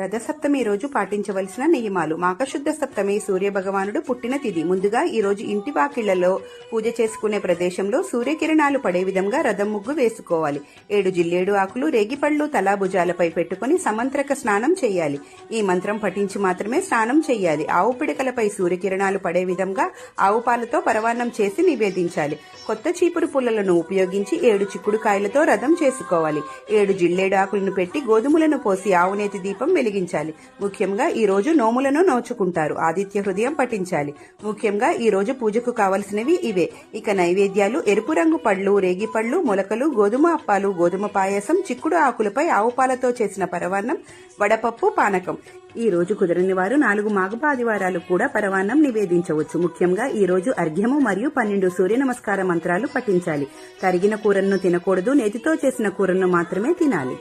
రథసప్తమి రోజు పాటించవలసిన నియమాలు. మాఘశుద్ధ సప్తమి సూర్య భగవానుడు పుట్టిన తిది ముందుగా ఈ రోజు ఇంటి వాకిళ్ళలో పూజ చేసుకునే ప్రదేశంలో సూర్యకిరణాలు పడే విధంగా రథం ముగ్గు వేసుకోవాలి. ఏడు జిల్లేడు ఆకులు రేగిపళ్ళు తలాభుజాలపై పెట్టుకుని సమంత్రక స్నానం చేయాలి. ఈ మంత్రం పఠించి మాత్రమే స్నానం చేయాలి. ఆవు పిడకలపై సూర్యకిరణాలు పడే విధంగా ఆవు పాలతో పరవాన్నం చేసి నివేదించాలి. కొత్త చీపురు పుల్లలను ఉపయోగించి ఏడు చిక్కుడుకాయలతో రథం చేసుకోవాలి. ఏడు జిల్లేడు ఆకులను పెట్టి గోధుమలను పోసి ఆవునేతి దీపం వెలిగించాలి. ముఖ్యంగా ఈ రోజు నోములను నోచుకుంటారు. ఆదిత్య హృదయం పఠించాలి. ముఖ్యంగా ఈ రోజు పూజకు కావలసినవి ఇవే. ఇక నైవేద్యాలు ఎరుపు రంగు పళ్ళు రేగి పళ్ళు మొలకలు గోధుమ అప్పాలు గోధుమ పాయసం చిక్కుడు ఆకులపై ఆవు పాలతో చేసిన పరవాన్నం వడపప్పు పానకం. ఈ రోజు కుదరని వారు నాలుగు మాఘపాదివారాలు కూడా పరవాన్నం నివేదించవచ్చు. ముఖ్యంగా ఈ రోజు అర్ఘ్యము మరియు పన్నెండు సూర్య నమస్కార మంత్రాలు పఠించాలి. తరిగిన కూరలను తినకూడదు నేతితో చేసిన కూరను మాత్రమే తినాలి.